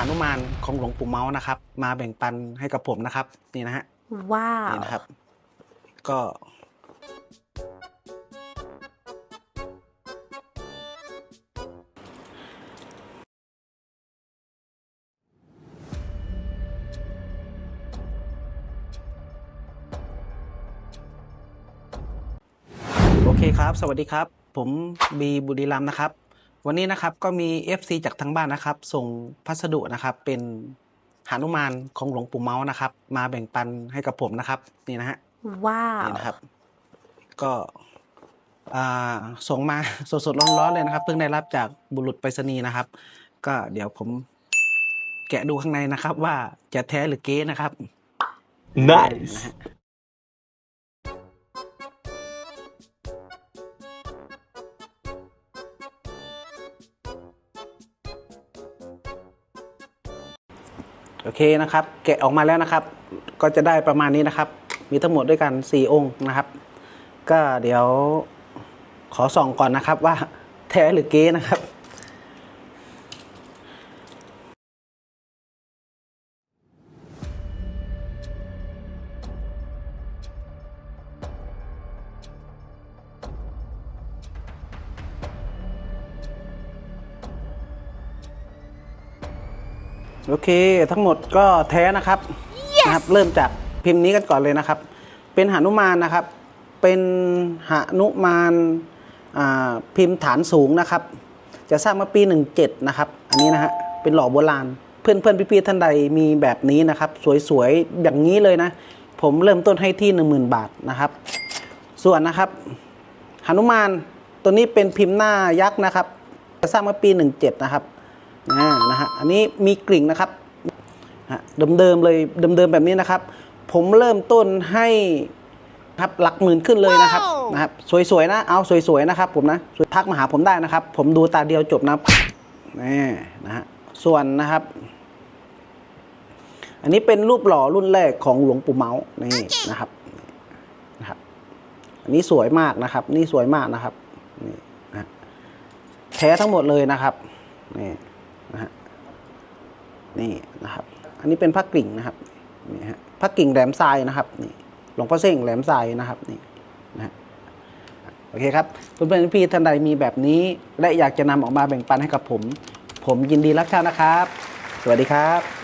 หานุมานของหลวงปู่เมาส์นะครับ มาแบ่งปันให้กับผมนะครับ นี่นะฮะว้าว นี่นะครับ ก็โอเคครับ สวัสดีครับ ผมบีบุรีรัมย์นะครับ วันนี้นะครับก็มี FC จากทางบ้านนะครับ ส่งพัสดุนะครับเป็นหานุมานของหลวงปู่เมาส์นะครับ มาแบ่งปันให้กับผมนะครับ นี่นะฮะว้าวนี่นะครับ ก็อ่าส่งมาสดๆร้อนๆเลยนะครับ เพิ่งได้รับจากบุรุษไปรษณีย์นะครับ ก็เดี๋ยวผมแกะดูข้างในนะครับ ว่าจะแท้หรือเก๊นะครับ Nice. นะฮะ โอเคนะครับ แกะออกมาแล้วนะครับ ก็จะได้ประมาณนี้นะครับ มีทั้งหมดด้วยกัน 4 องค์นะครับ ก็เดี๋ยวขอส่องก่อนนะครับว่าแท้หรือเก๊นะครับ โอเค ทั้งหมดก็แท้นะครับนะครับ เริ่มจากพิมพ์นี้กันก่อนเลยนะครับ เป็นหนุมานนะครับ เป็นหนุมานอ่าพิมพ์ฐานสูงนะครับ จะสร้างมาปี 17 นะครับ อันนี้นะฮะ เป็นหล่อโบราณ เพื่อนเพื่อนๆพี่ๆท่านใดมีแบบนี้นะครับ สวยๆ อย่างนี้เลยนะ ผมเริ่มต้นให้ที่ 10,000 บาทนะครับ ส่วนนะครับหนุมานตัวนี้เป็นพิมพ์หน้ายักษ์นะครับ จะสร้างมาปี 17 นะครับอ่า นะฮะอันนี้มีกลิ่งนะครับฮะเดิมๆเลยเดิมๆแบบนี้นะครับ ผมเริ่มต้นให้ครับหลักหมื่นขึ้นเลยนะครับนะครับ สวยๆนะเอาสวยๆนะครับ ผมนะทักมาหาผมได้นะครับ ผมดูตาเดียวจบนะครับนี่นะฮะส่วนนะครับ อันนี้เป็นรูปหล่อรุ่นแรกของหลวงปู่เมาส์นี่นะครับนะครับ อันนี้สวยมากนะครับ นี่สวยมากนะครับนี่นะแท้ทั้งหมดเลยนะครับนี่ นะฮะนี่นะครับ อันนี้เป็นพระกิ่งนะครับนี่ฮะพระกิ่งแหลมทรายนะครับนี่หลวงพ่อเส้งแหลมทรายนะครับนี่นะฮะโอเคครับเพื่อนๆพี่ท่านใดมีแบบนี้ และอยากจะนำออกมาแบ่งปันให้กับผม ผมยินดีรับใช้นะครับ สวัสดีครับ